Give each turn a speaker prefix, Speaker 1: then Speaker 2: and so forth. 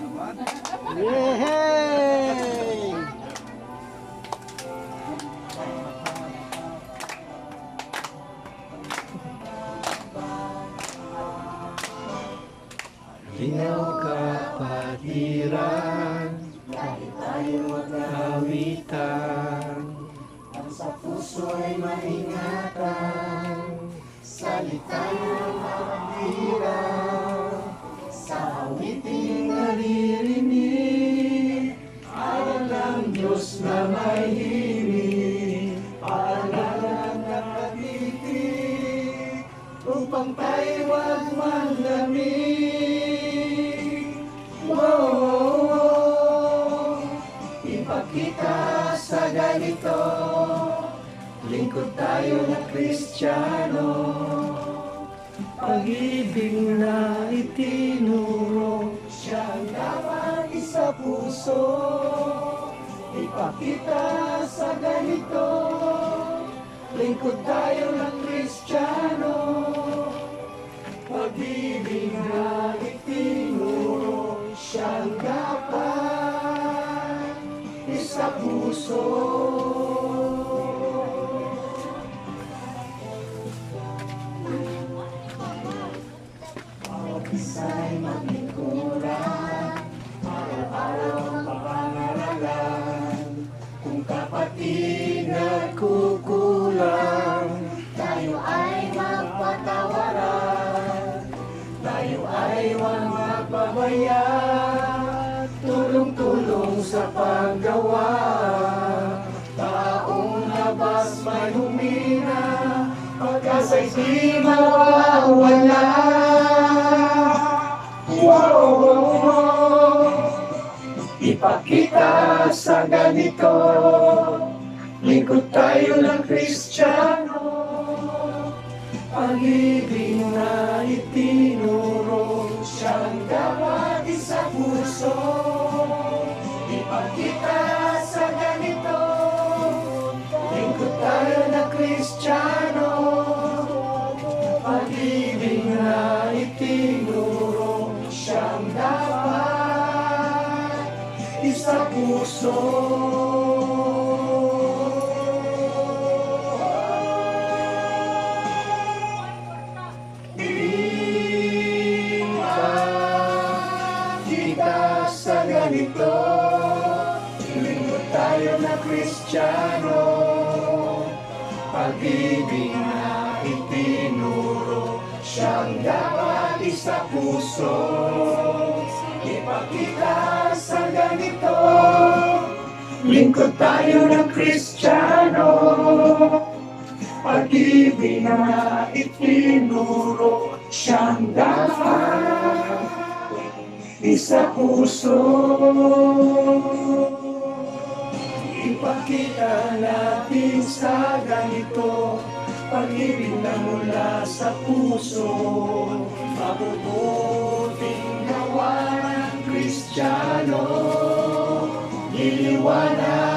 Speaker 1: Yay! Ikaw kapatiran, kawitan, ang sa puso'y maingatan, salita'y maghirap, sa awiting manlamig. Wow, ipakita sa ganito, lingkod tayo na Kristiyano. Pag-ibig na itinuro, siyang dapat isa puso. Ipakita sa ganito, lingkod tayo ng Kristiyano. Isa puso. Bawat isa'y maglingkuran, araw-araw ang pangaralan. Kung kapatid nagkukulang, tayo ay magpatawaran. Tayo ay huwag magpabaya, humina, pagkasa'y di mawawala. Wow, wow, wow. Ipakita sa ganito, lingkod tayo ng Kristiyano. Pag-ibig na itinuro, siyang dapat sa puso. Ipakita Kristiyano. Pag-ibig na itinuro, siyang dapat isa puso. Kita sa ganito, lingkod tayo na Kristiyano. Pag-ibig na itinuro, siyang dapat isa puso. Ipakita sa ganito, lingkod tayo ng Kristiyano. Pag-ibig na itinuro, siyang dapat isa puso. Ipakita natin sa na mula sa puso. Mabubuting gawa ng Kristiyano, liliwanag